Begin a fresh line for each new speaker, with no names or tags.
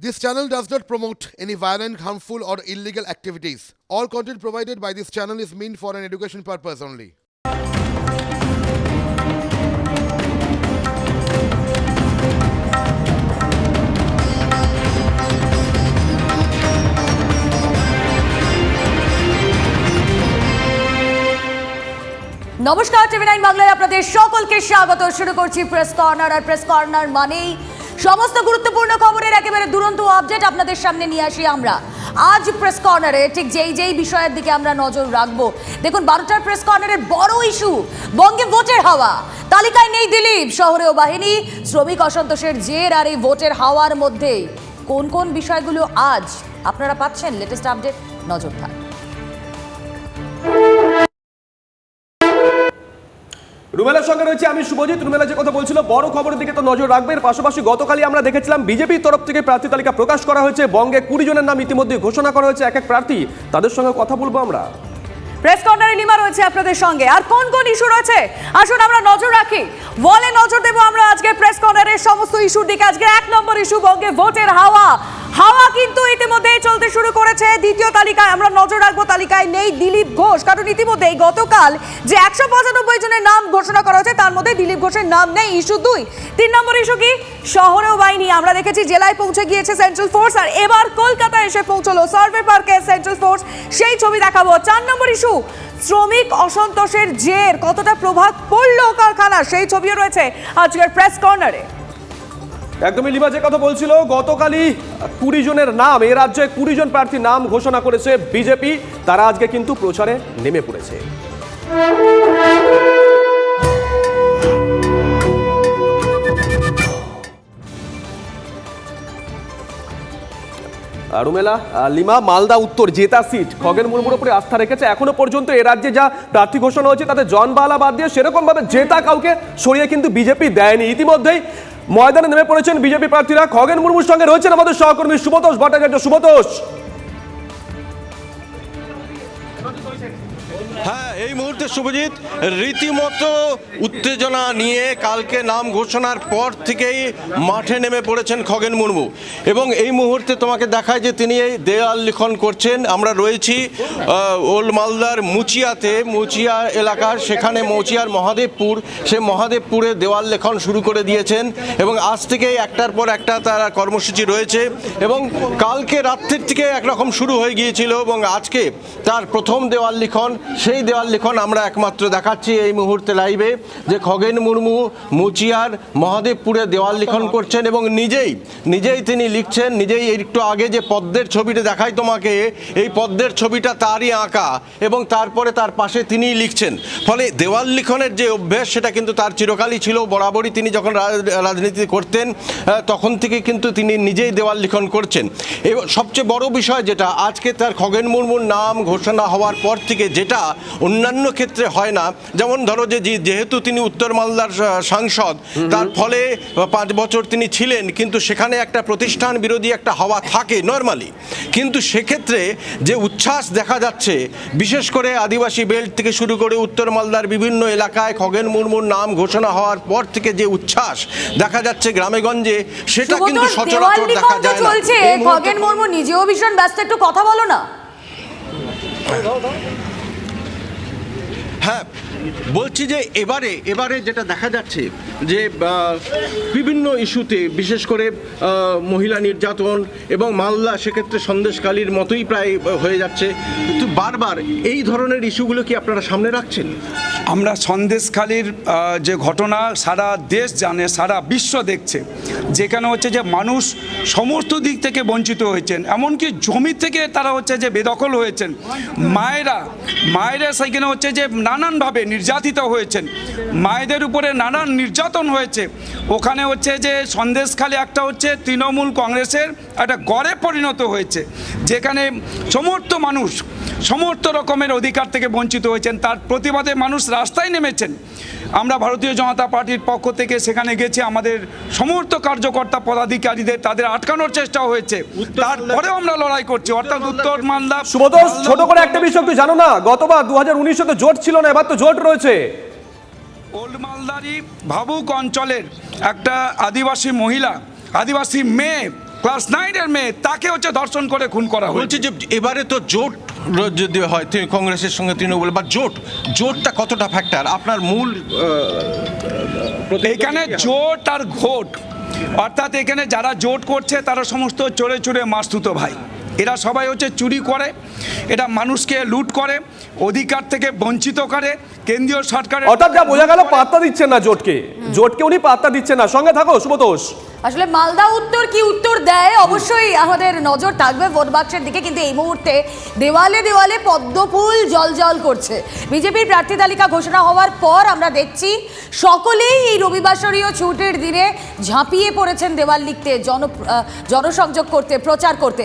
This channel does not promote any violent, harmful, or illegal activities. All content provided by this channel is meant for an education purpose only.
নমস্কার TV nine বাংলায় আপনাদের সকলকে স্বাগত শুরু করছি press corner আর press corner মানেই সমস্ত গুরুত্বপূর্ণ খবরের একেবারে দুরন্ত আপডেট আপনাদের সামনে নিয়ে আসি আমরা। আজ প্রেস কর্নারে ঠিক যেই যেই বিষয়ের দিকে আমরা নজর রাখব। দেখুন, বারোটার প্রেস কর্নারের বড় ইস্যু বঙ্গে ভোটের হাওয়া। তালিকায় নেই দিলীপ শহরেও বাহিনী, শ্রমিক অসন্তোষের জের আর এই ভোটের হাওয়ার মধ্যে কোন কোন বিষয়গুলো আজ আপনারা পাচ্ছেন? লেটেস্ট আপডেট নজর থাক।
রুমেলার সঙ্গে রয়েছে আমি শুভজিৎ। রুমেলা যে কথা বলছিল, বড় খবরের দিকে তো নজর রাখবে এর পাশাপাশি গতকালই আমরা দেখেছিলাম বিজেপির তরফ থেকে প্রার্থী তালিকা প্রকাশ করা হয়েছে। বঙ্গে কুড়ি জনের নাম ইতিমধ্যে ঘোষণা করা হয়েছে এক এক প্রার্থী। তাদের সঙ্গে কথা বলব আমরা।
প্রেস কর্নারে লিমা রয়েছে আপনাদের সঙ্গে। আর কোন কোন ইস্যু রয়েছে? আসুন আমরা নজর রাখি। বলে নজর দেবো আমরা আজকে প্রেস কর্নারের সমস্ত ইস্যুর দিকে। আজকে এক নম্বর ইস্যু বঙ্গে ভোটের হাওয়া। হাওয়া কিন্তু ইতিমধ্যেই চলতে শুরু করেছে দ্বিতীয় তালিকায়। আমরা নজর রাখব তালিকায় নেই দিলীপ ঘোষ, কারণ ইতিমধ্যেই গতকাল যে একশো পঁচানব্বই জনের নাম ঘোষণা করা হয়েছে, তার মধ্যে দিলীপ ঘোষের নাম নেই, ইস্যু দুই। তিন নম্বর ইস্যু কি? শহরেও বাহিনী। আমরা দেখেছি জেলায় পৌঁছে গিয়েছে সেন্ট্রাল ফোর্স আর এবার কলকাতায় এসে পৌঁছলো সার্ভে পার্কে সেন্ট্রাল ফোর্স সেই ছবি দেখাবো। চার নম্বর ইস্যু, শ্রমিক অসন্তোষের জের, কতটা প্রভাব পড়ল কারখানা সেই ছবিও রয়েছে আজকের প্রেস কর্নারে
একদমই লিমা যে কথা বলছিল, গতকালই কুড়ি জনের নাম, এ রাজ্যে কুড়ি জন প্রার্থীর নাম ঘোষণা করেছে বিজেপি, তারা আজকে কিন্তু প্রচারে নেমে পড়েছে। রুমেলা লিমা, মালদা, উত্তর, জেতা সিট, খগেন মুর্মুর উপরে আস্থা রেখেছে। এখনও পর্যন্ত এ রাজ্যে যা প্রার্থী ঘোষণা হয়েছে, তাতে জন বালা বাদ দিয়ে সেরকমভাবে জেতা কাউকে সরিয়ে কিন্তু বিজেপি দেয়নি। ইতিমধ্যেই ময়দানে নেমে পড়েছেন বিজেপি প্রার্থীরা। খগেন মুর্মুর সঙ্গে রয়েছেন আমাদের সহকর্মী সুবতোষ ভট্টাচার্য। সুবতোষ
হ্যাঁ এই মুহূর্তে শুভজিৎ, রীতিমতো উত্তেজনা নিয়ে কালকে নাম ঘোষণার পর থেকেই মাঠে নেমে পড়েছেন খগেন মুর্মু। এবং এই মুহূর্তে তোমাকে দেখায় যে তিনি এই দেয়াল লিখন করছেন। আমরা রয়েছি ওল্ড মালদার মুচিয়াতে। মুচিয়া এলাকার, সেখানে মুচিয়ার মহাদেবপুর। সে মহাদেবপুরে দেওয়াল লেখন শুরু করে দিয়েছেন। এবং আজ থেকেই একটার পর একটা তার কর্মসূচি রয়েছে। এবং কালকে রাত্রির থেকে একরকম শুরু হয়ে গিয়েছিল। এবং আজকে তার প্রথম দেওয়াল লিখন, সেই দেওয়াল লিখন, আমরা একমাত্র দেখাচ্ছি এই মুহূর্তে লাইভে যে খগেন মুর্মু, মুচিয়ার, মহাদেবপুরে দেওয়াল লিখন করছেন এবং নিজেই নিজেই তিনি লিখছেন, নিজেই একটু আগে যে পদ্মের ছবিটা দেখাই তোমাকে, এই পদ্মের ছবিটা তারই আঁকা এবং তারপরে তার পাশে তিনিই লিখছেন। ফলে দেওয়াল লিখনের যে অভ্যেস, সেটা কিন্তু তার চিরকালই ছিল, বরাবরই তিনি যখন রাজ- রাজনীতি করতেন তখন থেকে কিন্তু তিনি নিজেই দেওয়াল লিখন করছেন। এবং সবচেয়ে বড় বিষয় যেটা, আজকে তার খগেন মুর্মুর নাম ঘোষণা হওয়ার পর থেকে যেটা অন্যান্য ক্ষেত্রে হয় না। যেমন ধরো যে যেহেতু তিনি উত্তর মালদার সাংসদ তার ফলে পাঁচ বছর তিনি ছিলেন কিন্তু সেখানে একটা প্রতিষ্ঠান বিরোধী একটা হাওয়া থাকে নর্মালি কিন্তু সেক্ষেত্রে যে উচ্ছ্বাস দেখা যাচ্ছে বিশেষ করে আদিবাসী বেল্ট থেকে শুরু করে উত্তর মালদার বিভিন্ন এলাকায় খগেন মুর্মুর নাম ঘোষণা হওয়ার পর থেকে যে উচ্ছ্বাস দেখা যাচ্ছে গ্রামেগঞ্জে সেটা কিন্তু সচরাচর দেখা যায় না।
খগেন মুর্মু নিজেও ভীষণ ব্যস্ত একটু কথা বলো না।
হ্যাঁ বলছি যে এবারে এবারে যেটা দেখা যাচ্ছে যে বিভিন্ন ইস্যুতে, বিশেষ করে মহিলা নির্যাতন এবং মালদা সেক্ষেত্রে সন্দেশকালীর মতোই প্রায় হয়ে যাচ্ছে। কিন্তু বারবার এই ধরনের ইস্যুগুলো কি আপনারা সামনে রাখছেন?
আমরা সন্দেশখালির যে ঘটনা সারা দেশ জানে, সারা বিশ্ব দেখছে, যেখানে হচ্ছে যে মানুষ সমস্ত দিক থেকে বঞ্চিত হয়েছেন। এমনকি জমি থেকে তারা হচ্ছে যে বেদখল হয়েছেন। মায়েরা মায়েরা সেখানে হচ্ছে যে নানানভাবে নির্যাতিত হয়েছেন। মায়েদের উপরে নানান নির্যাতন হয়েছে। ওখানে হচ্ছে যে সন্দেশখালি একটা হচ্ছে তৃণমূল কংগ্রেসের একটা গড়ে পরিণত হয়েছে। যেখানে সমস্ত মানুষ, সমস্ত রকমের অধিকার থেকে বঞ্চিত হয়েছেন। তার প্রতিবাদে মানুষ রাস্তায় নেমেছেন। আমরা ভারতীয় জনতা পার্টির পক্ষ থেকে সেখানে গেছি আমাদের সমস্ত কার্যকর্তা পদাধিকারীদের তাদের আটকানোর চেষ্টা হয়েছে। তারপরেও আমরা লড়াই করছি অর্থাৎ উত্তর মালদা
সুবতোষ ছোট করে একটা বিষয় একটু জানো না গতবার দু হাজার উনিশে তো জোট ছিল না এবার তো জোট রয়েছে।
ওল্ড মালদারি ভাবুক অঞ্চলের একটা আদিবাসী মহিলা আদিবাসী মেয়ে ক্লাস নাইনের মেয়ে তাকে হচ্ছে ধর্ষণ করে খুন করা হয়েছে।
যে এবারে তো জোট র- যদি হয় তিনি কংগ্রেসের সঙ্গে তৃণমূল বা জোট জোটটা কতটা ফ্যাক্টর আপনার মূল
এখানে জোট আর ঘোট অর্থাৎ এখানে যারা জোট করছে তারা সমস্ত চড়ে চড়ে মাস্তুত ভাই। এরা সবাই হচ্ছে চুরি করে এটা মানুষকে লুট করে অধিকার থেকে বঞ্চিত করে কেন্দ্রীয় সরকারের
অর্থাৎ যা বোঝা গেল পাত্তা দিচ্ছেন না জোটকে। জোটকে উনি পাত্তা দিচ্ছেন না। সঙ্গে থাকো শুভতোষ।
আসলে মালদা উত্তর কি উত্তর দেয়? অবশ্যই আমাদের নজর থাকবে ভোট বাক্সের দিকে কিন্তু এই মুহূর্তে দেওয়ালে দেওয়ালে পদ্মফুল জল জল করছে। বিজেপির প্রার্থী তালিকা ঘোষণা হওয়ার পর আমরা দেখছি সকলেই এই রবিবাসরীয় ছুটির দিনে ঝাঁপিয়ে পড়েছেন দেওয়াল লিখতে জন জনসংযোগ করতে প্রচার করতে।